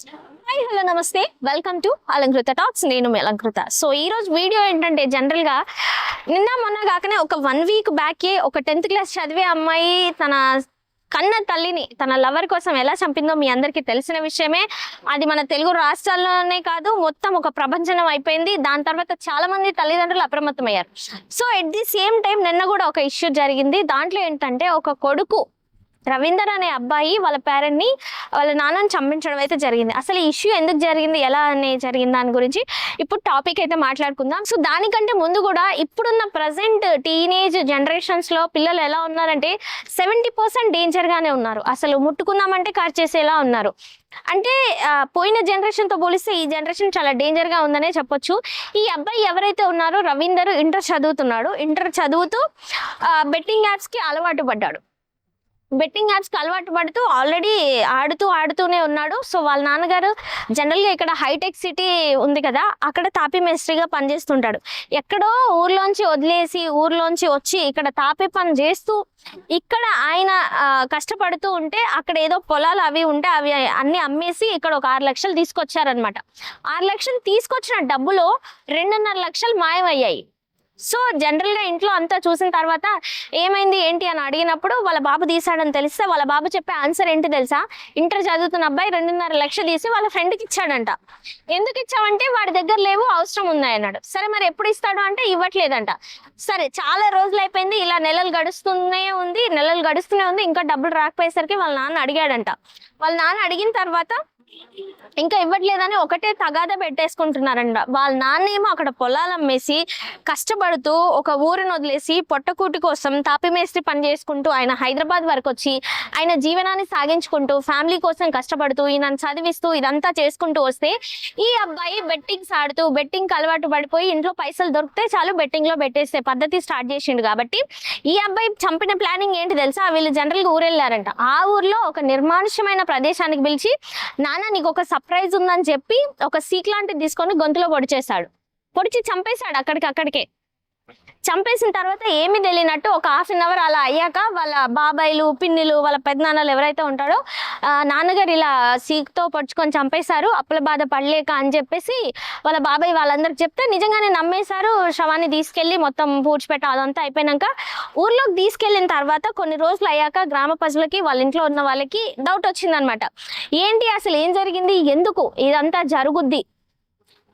Hi hello namaste. Welcome to Alankrita talks నేను Alankrita so ఈ రోజు వీడియో ఏంటంటే జనరల్గా నిన్న మొన్న కాకనే ఒక వన్ వీక్ బ్యాకే ఒక టెన్త్ క్లాస్ చదివే అమ్మాయి తన కన్న తల్లిని తన లవర్ కోసం ఎలా చంపిందో మీ అందరికీ తెలిసిన విషయమే. అది మన తెలుగు రాష్ట్రాల్లోనే కాదు మొత్తం ఒక ప్రపంచం అయిపోయింది. దాని తర్వాత చాలా మంది తల్లిదండ్రులు అప్రమత్తమయ్యారు. So at the same time నిన్న కూడా ఒక ఇష్యూ జరిగింది. దాంట్లో ఏంటంటే ఒక కొడుకు రవీందర్ అనే అబ్బాయి వాళ్ళ పేరెంట్ని వాళ్ళ నాన్నని చంపించడం అయితే జరిగింది. అసలు ఈ ఇష్యూ ఎందుకు జరిగింది? ఎలా అనే జరిగింది దాని గురించి ఇప్పుడు టాపిక్ అయితే మాట్లాడుకుందాం. సో దానికంటే ముందు కూడా ఇప్పుడున్న ప్రజెంట్ టీనేజ్ జనరేషన్స్లో పిల్లలు ఎలా ఉన్నారంటే సెవెంటీ పర్సెంట్ డేంజర్గానే ఉన్నారు. అసలు ముట్టుకుందామంటే కార్ చేసేలా ఉన్నారు. అంటే పోయిన జనరేషన్తో పోలిస్తే ఈ జనరేషన్ చాలా డేంజర్గా ఉందనే చెప్పొచ్చు. ఈ అబ్బాయి ఎవరైతే ఉన్నారో రవీందర్ ఇంటర్ చదువుతున్నాడు. ఇంటర్ చదువుతూ బెట్టింగ్ యాప్స్కి అలవాటు పడ్డాడు. బెట్టింగ్ యాప్స్కి అలవాటు పడుతూ ఆల్రెడీ ఆడుతూ ఆడుతూనే ఉన్నాడు. సో వాళ్ళ నాన్నగారు జనరల్గా ఇక్కడ హైటెక్ సిటీ ఉంది కదా అక్కడ తాపి మేస్త్రిగా పనిచేస్తుంటాడు. ఎక్కడో ఊర్లోంచి వదిలేసి ఊర్లోంచి వచ్చి ఇక్కడ తాపి పని చేస్తూ ఇక్కడ ఆయన కష్టపడుతూ ఉంటే అక్కడ ఏదో పొలాలు అవి ఉంటే అవి అన్ని అమ్మేసి ఇక్కడ ఒక ఆరు లక్షలు తీసుకొచ్చారనమాట ఆరు లక్షలు తీసుకొచ్చిన డబ్బులో రెండున్నర లక్షలు మాయమయ్యాయి. సో జనరల్గా ఇంట్లో అంతా చూసిన తర్వాత ఏమైంది ఏంటి అని అడిగినప్పుడు వాళ్ళ బాబు తీసాడని తెలిస్తే వాళ్ళ బాబు చెప్పే ఆన్సర్ ఏంటి తెలుసా? ఇంటర్ చదువుతున్న అబ్బాయి రెండున్నర లక్షలు తీసి వాళ్ళ ఫ్రెండ్కి ఇచ్చాడంట. ఎందుకు ఇచ్చావంటే వాడి దగ్గర లేవు అవసరం ఉన్నాయి అన్నాడు. సరే మరి ఎప్పుడు ఇస్తాడు అంటే ఇవ్వట్లేదంట. సరే చాలా రోజులు అయిపోయింది ఇలా నెలలు గడుస్తూనే ఉంది నెలలు గడుస్తూనే ఉంది ఇంకా డబ్బులు రాకపోయేసరికి వాళ్ళ నాన్న అడిగాడంట. వాళ్ళ నాన్న అడిగిన తర్వాత ఇంకా ఇవ్వట్లేదని ఒకటే తగాద పెట్టేసుకుంటున్నారంట. వాళ్ళ నాన్న ఏమో అక్కడ పొలాలు అమ్మేసి కష్టపడుతూ ఒక ఊరిని వదిలేసి పొట్టకూటి కోసం తాపిమేస్త్రి పని చేసుకుంటూ ఆయన హైదరాబాద్ వరకు వచ్చి ఆయన జీవనాన్ని సాగించుకుంటూ ఫ్యామిలీ కోసం కష్టపడుతూ ఈయన చదివిస్తూ ఇదంతా చేసుకుంటూ వస్తే ఈ అబ్బాయి బెట్టింగ్స్ ఆడుతూ బెట్టింగ్ అలవాటు పడిపోయి ఇంట్లో పైసలు దొరికితే చాలు బెట్టింగ్లో పెట్టేసే పద్ధతి స్టార్ట్ చేసిండు కాబట్టి ఈ అబ్బాయి చంపిన ప్లానింగ్ ఏంటి తెలుసా? వీళ్ళు జనరల్గా ఊరెళ్ళారంట. ఆ ఊర్లో ఒక నిర్మానుష్యమైన ప్రదేశానికి పిలిచి నాన్న నీకు ఒక సర్ప్రైజ్ ఉందని చెప్పి ఒక సీక్ లాంటిది తీసుకొని గొంతులో పొడిచేశాడు. పొడిచి చంపేశాడు అక్కడికి అక్కడికే. చంపేసిన తర్వాత ఏమీ తెలియనట్టు ఒక హాఫ్ అన్ అవర్ అలా అయ్యాక వాళ్ళ బాబాయిలు పిన్నిలు వాళ్ళ పెద్దనాన్నలు ఎవరైతే ఉంటాడో నాన్నగారు ఇలా సీక్తో పొడుచుకొని చంపేశారు. అప్పుల బాధ పడలేక అని చెప్పేసి వాళ్ళ బాబాయ్ వాళ్ళందరికి చెప్తే నిజంగానే నమ్మేశారు. శవాన్ని తీసుకెళ్ళి మొత్తం పూడ్చిపెట్ట అదంతా అయిపోయినాక ఊర్లోకి తీసుకెళ్ళిన తర్వాత కొన్ని రోజులు అయ్యాక గ్రామ ప్రజలకి వాళ్ళ ఇంట్లో ఉన్న వాళ్ళకి డౌట్ వచ్చిందనమాట ఏంటి అసలు ఏం జరిగింది? ఎందుకు? ఇదంతా జరుగుద్ది?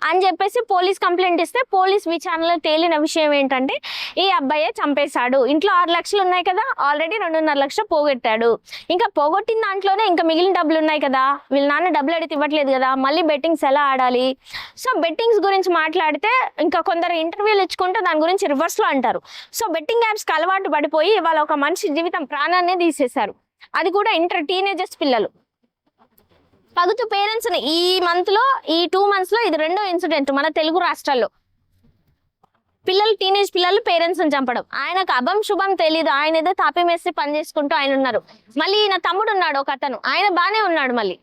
అని చెప్పేసి పోలీస్ కంప్లైంట్ ఇస్తే పోలీస్ విచారణలో తేలిన విషయం ఏంటంటే ఈ అబ్బాయే చంపేశాడు. ఇంట్లో ఆరు లక్షలు ఉన్నాయి కదా ఆల్రెడీ రెండున్నర లక్షలు పోగొట్టాడు. ఇంకా పోగొట్టిన దాంట్లోనే ఇంకా మిగిలిన డబ్బులు ఉన్నాయి కదా. వీళ్ళ నాన్న డబ్బులు అడిగితే ఇవ్వట్లేదు కదా మళ్ళీ బెట్టింగ్స్ ఎలా ఆడాలి? సో బెట్టింగ్స్ గురించి మాట్లాడితే ఇంకా కొందరు ఇంటర్వ్యూలు ఇచ్చుకుంటే దాని గురించి రివర్స్లో అంటారు. సో బెట్టింగ్ యాప్స్కి అలవాటు పడిపోయి వాళ్ళ ఒక మనిషి జీవితం ప్రాణాన్ని తీసేశారు. అది కూడా ఇంటర్ టీనేజర్స్ పిల్లలు. పగుతు పేరెంట్స్ ఈ మంత్లో ఈ టూ మంత్స్లో ఇది రెండో ఇన్సిడెంట్ మన తెలుగు రాష్ట్రాల్లో. పిల్లలు టీనేజ్ పిల్లలు పేరెంట్స్ని చంపడం. ఆయనకు అభం శుభం తెలియదు ఆయన ఏదో తాపిమేసి పని చేసుకుంటూ ఆయన ఉన్నారు. మళ్ళీ ఈయన తమ్ముడు ఉన్నాడు ఒక అతను. ఆయన బానే ఉన్నాడు మళ్ళీ.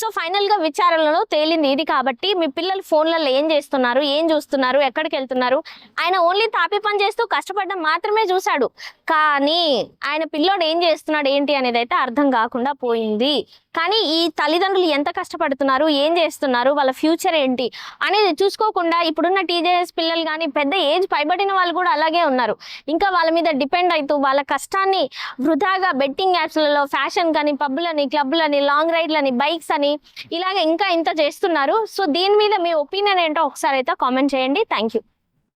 సో ఫైనల్గా విచారణలో తేలింది ఇది కాబట్టి మీ పిల్లలు ఫోన్లలో ఏం చేస్తున్నారు ఏం చూస్తున్నారు ఎక్కడికి వెళ్తున్నారు? ఆయన ఓన్లీ తాపి పని చేస్తూ కష్టపడడం మాత్రమే చూశాడు. కానీ ఆయన పిల్లోడు ఏం చేస్తున్నాడు ఏంటి అనేది అయితే అర్థం కాకుండా పోయింది. కానీ ఈ తల్లిదండ్రులు ఎంత కష్టపడుతున్నారు ఏం చేస్తున్నారు వాళ్ళ ఫ్యూచర్ ఏంటి అనేది చూసుకోకుండా ఇప్పుడున్న టీజేఎస్ పిల్లలు కానీ పెద్ద ఏజ్ పైబడిన వాళ్ళు కూడా అలాగే ఉన్నారు. ఇంకా వాళ్ళ మీద డిపెండ్ అవుతూ వాళ్ళ కష్టాన్ని వృధాగా బెట్టింగ్ యాప్స్లలో ఫ్యాషన్ కానీ పబ్బులని క్లబ్లని లాంగ్ రైడ్లని బైక్స్ అని ఇలాగ ఇంకా ఇంత చేస్తున్నారు. సో దీని మీద మీ ఒపీనియన్ ఏంటో ఒకసారి అయితే కామెంట్ చేయండి. Thank you